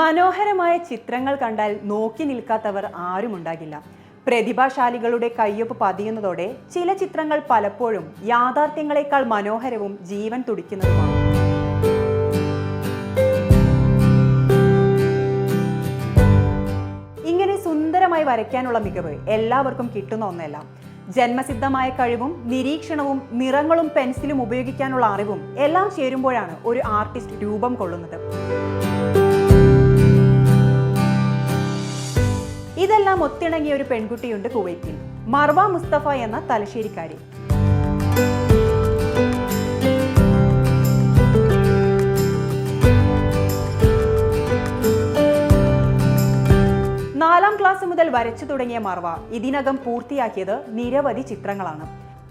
മനോഹരമായ ചിത്രങ്ങൾ കണ്ടാൽ നോക്കി നിൽക്കാത്തവർ ആരുമുണ്ടാകില്ല പ്രതിഭാശാലികളുടെ കയ്യൊപ്പ് പതിയുന്നതോടെ ചില ചിത്രങ്ങൾ പലപ്പോഴും യാഥാർത്ഥ്യങ്ങളെക്കാൾ മനോഹരവും ജീവൻ തുടിക്കുന്നതുമാണ്. ഇങ്ങനെ സുന്ദരമായി വരയ്ക്കാനുള്ള മികവ് എല്ലാവർക്കും കിട്ടുന്ന ഒന്നല്ല. ജന്മസിദ്ധമായ കഴിവും നിരീക്ഷണവും നിറങ്ങളും പെൻസിലും ഉപയോഗിക്കാനുള്ള അറിവും എല്ലാം ചേരുമ്പോഴാണ് ഒരു ആർട്ടിസ്റ്റ് രൂപം കൊള്ളുന്നത്. ഇതെല്ലാം ഒത്തിണങ്ങിയ ഒരു പെൺകുട്ടിയുണ്ട് കുവൈത്തിൽ. മർവ മുസ്തഫ എന്ന തലശ്ശേരിക്കാരി. നാലാം ക്ലാസ് മുതൽ വരച്ചു തുടങ്ങിയ മർവ ഇതിനകം പൂർത്തിയാക്കിയത് നിരവധി ചിത്രങ്ങളാണ്.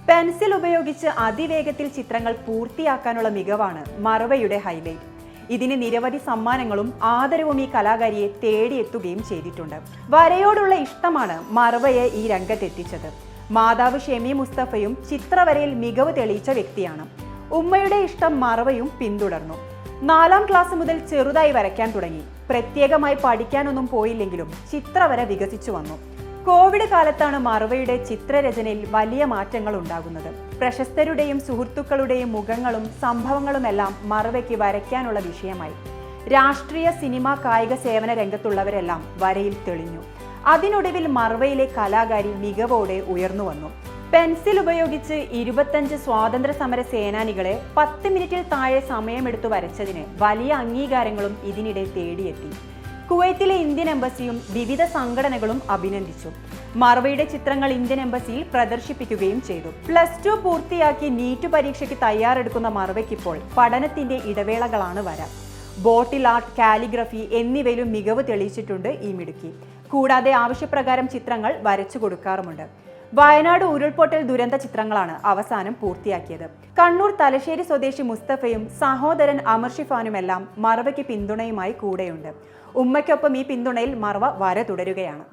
പെൻസിൽ ഉപയോഗിച്ച് അതിവേഗത്തിൽ ചിത്രങ്ങൾ പൂർത്തിയാക്കാനുള്ള മികവാണ് മർവയുടെ ഹൈലൈറ്റ്. ഇതിന് നിരവധി സമ്മാനങ്ങളും ആദരവും ഈ കലാകാരിയെ തേടിയെത്തുകയും ചെയ്തിട്ടുണ്ട്. വരയോടുള്ള ഇഷ്ടമാണ് മറവയെ ഈ രംഗത്തെത്തിച്ചത്. മാതാവ് ഷെമി മുസ്തഫയും ചിത്രവരയിൽ മികവ് തെളിയിച്ച വ്യക്തിയാണ്. ഉമ്മയുടെ ഇഷ്ടം മറവയും പിന്തുടർന്നു. നാലാം ക്ലാസ് മുതൽ ചെറുതായി വരയ്ക്കാൻ തുടങ്ങി. പ്രത്യേകമായി പഠിക്കാനൊന്നും പോയില്ലെങ്കിലും ചിത്രവര വികസിച്ചു വന്നു. കോവിഡ് കാലത്താണ് മറവയുടെ ചിത്രരചനയിൽ വലിയ മാറ്റങ്ങൾ ഉണ്ടാകുന്നത്. പ്രശസ്തരുടെയും സുഹൃത്തുക്കളുടെയും മുഖങ്ങളും സംഭവങ്ങളുമെല്ലാം മറവയ്ക്ക് വരയ്ക്കാനുള്ള വിഷയമായി. രാഷ്ട്രീയ സിനിമ കായിക സേവന രംഗത്തുള്ളവരെല്ലാം വരയിൽ തെളിഞ്ഞു. അതിനൊടുവിൽ മറവയിലെ കലാകാരി മികവോടെ ഉയർന്നു വന്നു. പെൻസിൽ ഉപയോഗിച്ച് ഇരുപത്തഞ്ച് സ്വാതന്ത്ര്യ സമര സേനാനികളെ പത്ത് മിനിറ്റിൽ താഴെ സമയമെടുത്തു വരച്ചതിന് വലിയ അംഗീകാരങ്ങളും ഇതിനിടെ തേടിയെത്തി. കുവൈത്തിലെ ഇന്ത്യൻ എംബസിയും വിവിധ സംഘടനകളും അഭിനന്ദിച്ചു. മറവയുടെ ചിത്രങ്ങൾ ഇന്ത്യൻ എംബസിയിൽ പ്രദർശിപ്പിക്കുകയും ചെയ്തു. പ്ലസ് ടു പൂർത്തിയാക്കി നീറ്റ് പരീക്ഷയ്ക്ക് തയ്യാറെടുക്കുന്ന മറവയ്ക്കിപ്പോൾ പഠനത്തിന്റെ ഇടവേളകളാണ് വരാം. ബോട്ടിൽ ആർട്ട് കാലിഗ്രഫി എന്നിവയിലും മികവ് തെളിയിച്ചിട്ടുണ്ട് ഈ മിടുക്കി. കൂടാതെ ആവശ്യപ്രകാരം ചിത്രങ്ങൾ വരച്ചു കൊടുക്കാറുമുണ്ട്. വയനാട് ഉരുൾപൊട്ടൽ ദുരന്ത ചിത്രങ്ങളാണ് അവസാനം പൂർത്തിയാക്കിയത്. കണ്ണൂർ തലശ്ശേരി സ്വദേശി മുസ്തഫയും സഹോദരൻ അമർ അമർഷിഫാനുമെല്ലാം മറവയ്ക്ക് പിന്തുണയുമായി കൂടെയുണ്ട്. ഉമ്മയ്ക്കൊപ്പം ഈ പിന്തുണയിൽ മറവ വര തുടരുകയാണ്.